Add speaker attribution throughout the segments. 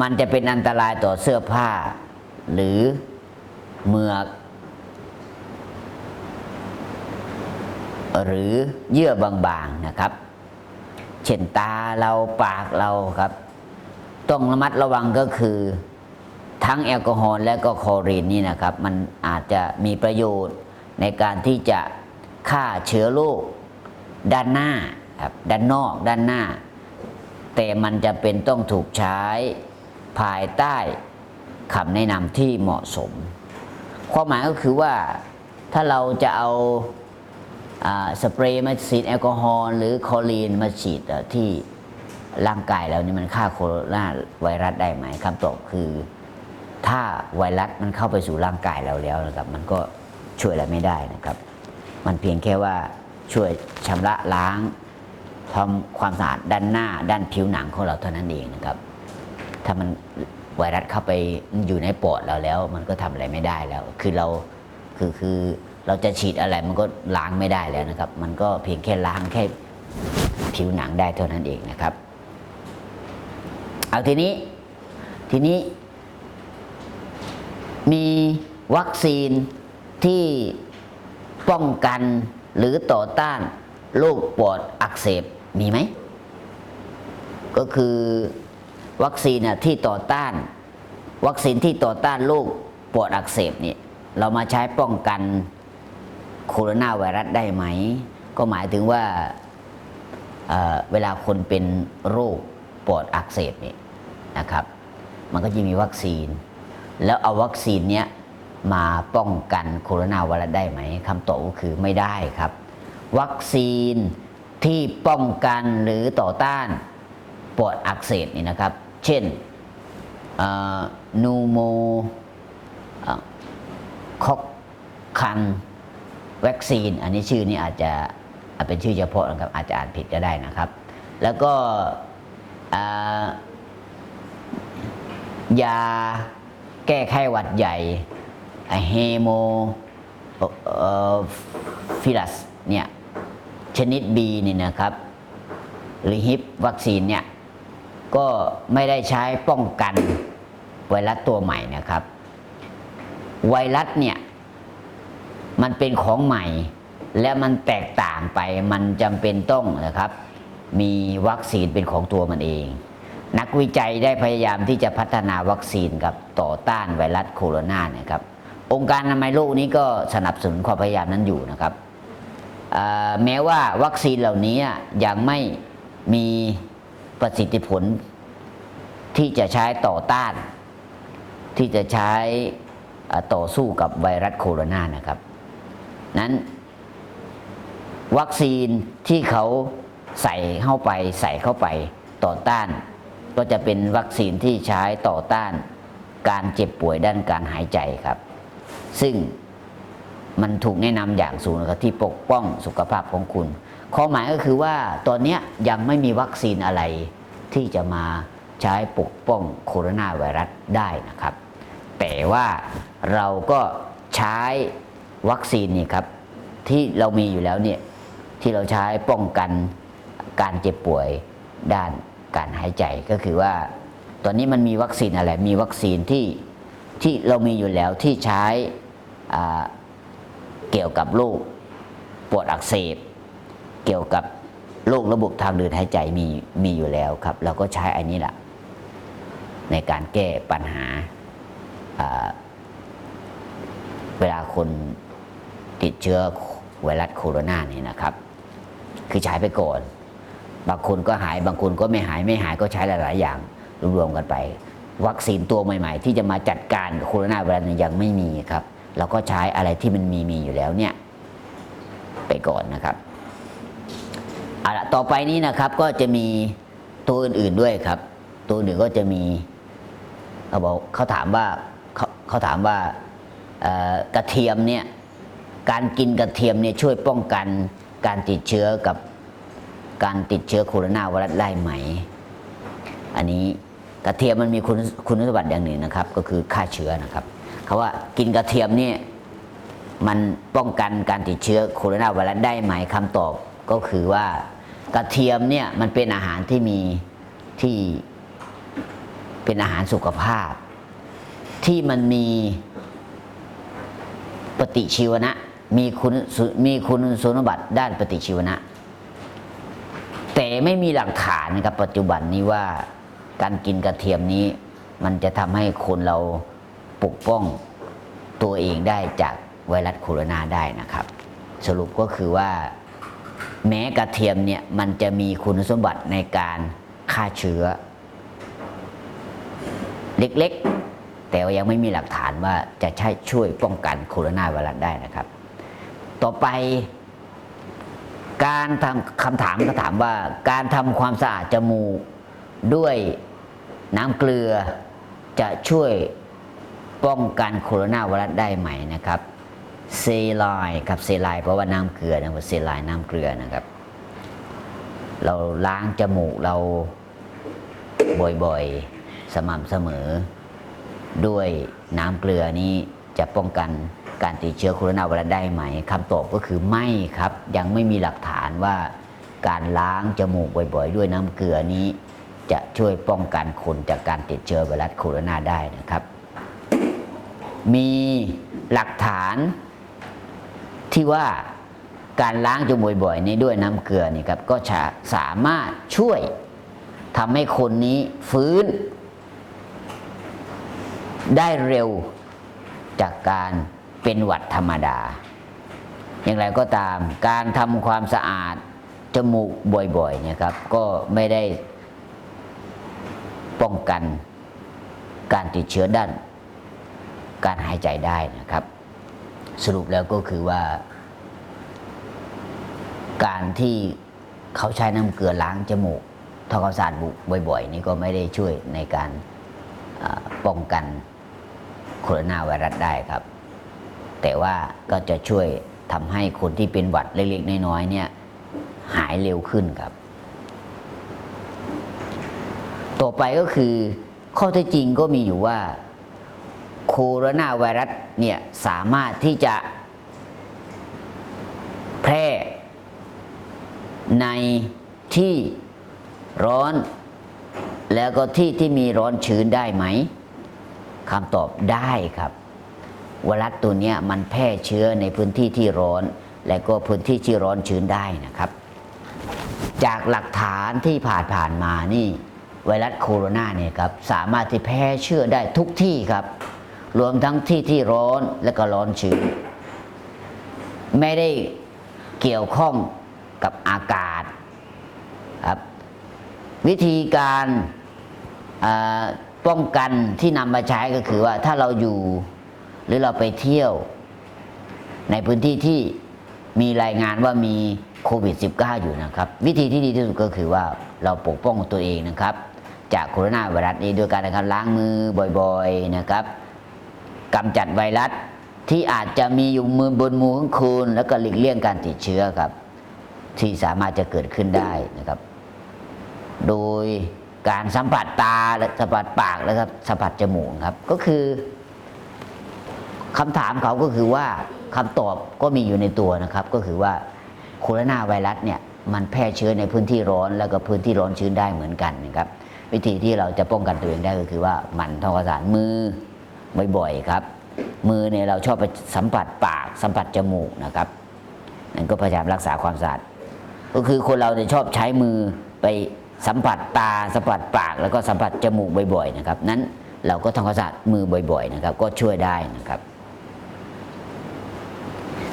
Speaker 1: มันจะเป็นอันตรายต่อเสื้อผ้า หรือเมือกหรือเยื่อบางๆนะครับ เช่นตาเราปากเราครับ ต้องระมัดระวังก็คือ ทั้งแอลกอฮอล์และก็คลอรีนนี่นะครับ มันอาจจะมีประโยชน์ในการที่จะฆ่าเชื้อโรคด้านหน้าครับด้านนอกด้านหน้า แต่มันจะเป็นต้องถูกใช้ ภายใต้คำแนะนำที่เหมาะสม ความหมายก็คือว่าถ้าเราจะเอาสเปรย์มาฉีดแอลกอฮอล์หรือคอรีนมาฉีดที่ร่างกายเรานี่มันฆ่าโคโรนาไวรัสได้ไหมคำตอบคือ ถ้าไวรัสมันเข้าไปสู่ร่างกายเราแล้วนะครับ มันก็ช่วยอะไรไม่ได้นะครับ มันเพียงแค่ว่าช่วยชำระล้างทำความสะอาดด้านหน้าด้านผิวหนังของเราเท่านั้นเองนะครับ ถ้ามันไวรัสเข้าไปอยู่ในปอดเราแล้ว มันก็ทำอะไรไม่ได้แล้ว คือเราคือคือเราจะฉีดอะไรมันก็ล้างไม่ได้แล้วนะครับ มันก็เพียงแค่ล้างแค่ผิวหนังได้เท่านั้นเองนะครับ เอาทีนี้ทีนี้ มีวัคซีนที่ป้องกันหรือต่อต้านโรคปอดอักเสบมีไหม ก็คือ วัคซีนน่ะที่ต่อต้าน วัคซีนที่ต่อต้านโรคปอดอักเสบเนี่ยเรามาใช้ป้องกันโคโรนาไวรัสได้ไหม ก็หมายถึงว่าเเวลาคนเป็นโรคปอดอักเสบเนี่ยนะครับ มันก็จะมีวัคซีน แล้วเอาวัคซีนเนี้ยมาป้องกันโคโรนาไวรัสได้ไหมคำตอบก็คือไม่ได้ครับ วัคซีนที่ป้องกันหรือต่อต้านปอดอักเสบนี่นะครับ เช่นนูโมคอกคันวัคซีน อันนี้ชื่อนี้อาจจะเป็นชื่อเฉพาะนะครับอาจจะอ่านผิดก็ได้นะครับ แล้วก็ยาแก้ไข้หวัดใหญ่เฮโมฟิลัสเนี่ยชนิด B นี่นะครับ หรือฮิปวัคซีนเนี่ย ก็ไม่ได้ใช้ป้องกันไวรัสตัวใหม่นะครับ ไวรัสเนี่ย มันเป็นของใหม่ และมันแตกต่างไปมันจำเป็นต้องนะครับ มีวัคซีนเป็นของตัวมันเอง นักวิจัยได้พยายามที่จะพัฒนาวัคซีนกับต่อต้านไวรัสโคโรนาเนี่ยครับองค์การอนามัยโลกนี้ก็สนับสนุนความพยายามนั้นอยู่นะครับแม้ว่าวัคซีนเหล่านี้ยังไม่มี ประสิทธิผลที่จะใช้ต่อต้าน ที่จะใช้ต่อสู้กับไวรัสโคโรนานะครับ นั้น วัคซีนที่เขาใส่เข้าไปใส่เข้าไปต่อต้าน ก็จะเป็นวัคซีนที่ใช้ต่อต้าน การเจ็บป่วยด้านการหายใจครับ ซึ่งมันถูกแนะนำอย่างสูงนะครับที่ปกป้องสุขภาพของคุณ ข้อหมายก็คือว่าตอนนี้ยังไม่มีวัคซีนอะไรที่จะมาใช้ปกป้องโคโรนาไวรัสได้นะครับ แต่ว่าเราก็ใช้วัคซีนนี่ครับที่เรามีอยู่แล้วเนี่ยที่เราใช้ป้องกันการเจ็บป่วยด้านการหายใจก็คือว่า ตอนนี้มันมีวัคซีนอะไร มีวัคซีนที่ที่เรามีอยู่แล้วที่ใช้เกี่ยวกับโรคปวดอักเสบ เกี่ยวกับโรคระบบทางเดินหายใจมีมีอยู่แล้วครับ เราก็ใช้อันนี้แหละในการแก้ปัญหา เวลาคนติดเชื้อไวรัสโคโรนานี่นะครับ คือใช้ไปก่อน บางคนก็หายบางคนก็ไม่หายไม่หายก็ใช้หลาย ๆ อย่างรวมๆกันไป วัคซีนตัวใหม่ ๆ ที่จะมาจัดการโคโรนาไวรัสยังไม่มีครับเราก็ใช้อะไรที่มันมีมีอยู่แล้วเนี่ย ไปก่อนนะครับ อาละต่อไปนี้นะครับก็จะมีตัวอื่นๆด้วยครับ ตัวอื่นก็จะมีเขาบอกเขาถามว่าเขาเขาถามว่ากระเทียมเนี่ยการกินกระเทียมเนี่ยช่วยป้องกันการติดเชื้อกับการติดเชื้อโคโรนาไวรัสได้ไหม อันนี้กระเทียมมันมีคุณคุณสมบัติอย่างหนึ่งนะครับ ก็คือฆ่าเชื้อนะครับเขาว่ากินกระเทียมเนี่ยมันป้องกันการติดเชื้อโคโรนาไวรัสได้ไหมคำตอบก็คือว่า กระเทียมเนี่ยมันเป็นอาหารที่มีที่เป็นอาหารสุขภาพ ที่มันมีปฏิชีวนะมีคุณมีคุณสมบัติด้านปฏิชีวนะ แต่ไม่มีหลักฐานนะครับปัจจุบันนี้ว่าการกินกระเทียมนี้ มันจะทำให้คนเราปกป้องตัวเองได้จากไวรัสโคโรนาได้นะครับ สรุปก็คือว่า แม้กระเทียมเนี่ยมันจะมีคุณสมบัติในการฆ่าเชื้อ เล็กๆ แต่ยังไม่มีหลักฐานว่าจะใช้ช่วยป้องกันโคโรนาไวรัสได้นะครับ ต่อไป การทำคำถามก็ถามว่าการทำความสะอาดจมูกด้วยน้ำเกลือจะช่วยป้องกันโคโรนาไวรัสได้ไหมนะครับ เซไลน์ครับเซไลน์เพราะว่าน้ำเกลือนะครับเซไลน์น้ำเกลือนะครับ เราล้างจมูกเราบ่อยๆ สม่ำเสมอ ด้วยน้ำเกลือนี้จะป้องกันการติดเชื้อโคโรนาไวรัสได้ไหมคำตอบก็คือไม่ครับ ยังไม่มีหลักฐานว่าการล้างจมูกบ่อยๆ ด้วยน้ำเกลือนี้ จะช่วยป้องกันคนจากการติดเชื้อไวรัสโคโรนาได้นะครับ มีหลักฐาน ที่ว่าการล้างจมูกบ่อยๆนี้ด้วยน้ำเกลือนี่ครับก็จะสามารถช่วยทำให้คนนี้ฟื้น ได้เร็วจากการเป็นหวัดธรรมดา อย่างไรก็ตามการทำความสะอาดจมูกบ่อยๆเนี่ยครับก็ไม่ได้ป้องกันการติดเชื้อด้าน การหายใจได้นะครับ สรุปแล้วก็คือว่า การที่เขาใช้น้ำเกลือล้างจมูกทำความสะอาดบุบ่อย ๆ นี่ก็ไม่ได้ช่วยในการป้องกันโคโรนาไวรัสได้ครับ แต่ว่าก็จะช่วยทำให้คนที่เป็นหวัดเล็กๆน้อยๆเนี่ยหายเร็วขึ้นครับ ต่อไปก็คือข้อเท็จจริงก็มีอยู่ว่า โคโรนาไวรัสเนี่ยสามารถที่จะแพร่ในที่ร้อน แล้วก็ที่ที่มีร้อนชื้นได้ไหมคำตอบได้ครับไวรัสตัวนี้มันแพร่เชื้อในพื้นที่ที่ร้อน และก็พื้นที่ที่ร้อนชื้นได้นะครับ จากหลักฐานที่ผ่านผ่านมานี่ไวรัสโคโรนาเนี่ยครับสามารถที่แพร่เชื้อได้ทุกที่ครับ รวมทั้งที่ที่ร้อนและก็ร้อนชื้น ไม่ได้เกี่ยวข้องกับอากาศครับวิธีการป้องกันที่นำมาใช้ก็คือว่าถ้าเราอยู่หรือเราไปเที่ยว ในพื้นที่ที่มีรายงานว่ามีโควิด -19 อยู่นะครับ วิธีที่ดีที่สุดก็คือว่าเราปกป้องตัวเองนะครับ จากโคโรนาไวรัสนี้โดยการนะครับล้างมือบ่อยๆนะครับ กำจัดไวรัสที่อาจจะมีอยู่มือบนมือของคุณ แล้วก็หลีกเลี่ยงการติดเชื้อครับ ที่สามารถจะเกิดขึ้นได้นะครับ โดยการสัมผัสตาและสัมผัสปากแล้วครับสัมผัสจมูกครับ ก็คือคำถามเขาก็คือว่าคำตอบก็มีอยู่ในตัวนะครับ ก็คือว่าโคโรนาไวรัสเนี่ยมันแพร่เชื้อในพื้นที่ร้อนแล้วก็พื้นที่ร้อนชื้นได้เหมือนกันนะครับ วิธีที่เราจะป้องกันตัวเองได้ก็คือว่าหมันทำความสะอาดมือ บ่อยๆครับ มือเนี่ยเราชอบไปสัมผัสปากสัมผัสจมูกนะครับนั่นก็พยายามรักษาความสะอาดก็คือคนเราเนี่ยชอบใช้มือไปสัมผัสตาสัมผัสปาก แล้วก็สัมผัสจมูกบ่อยๆนะครับ นั้นเราก็ทำความสะอาดมือบ่อย ๆ นะครับ ก็ช่วยได้นะครับ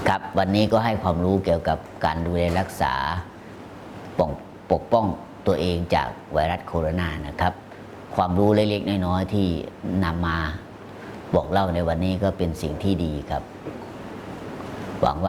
Speaker 1: ครับวันนี้ก็ให้ความรู้เกี่ยวกับการดูแลรักษาป้องปกป้องตัวเองจากไวรัสโคโรนานะครับ ความรู้เล็กๆน้อยๆที่นำมา บอกเล่าในวันนี้ก็เป็นสิ่งที่ดีครับ หวังว่า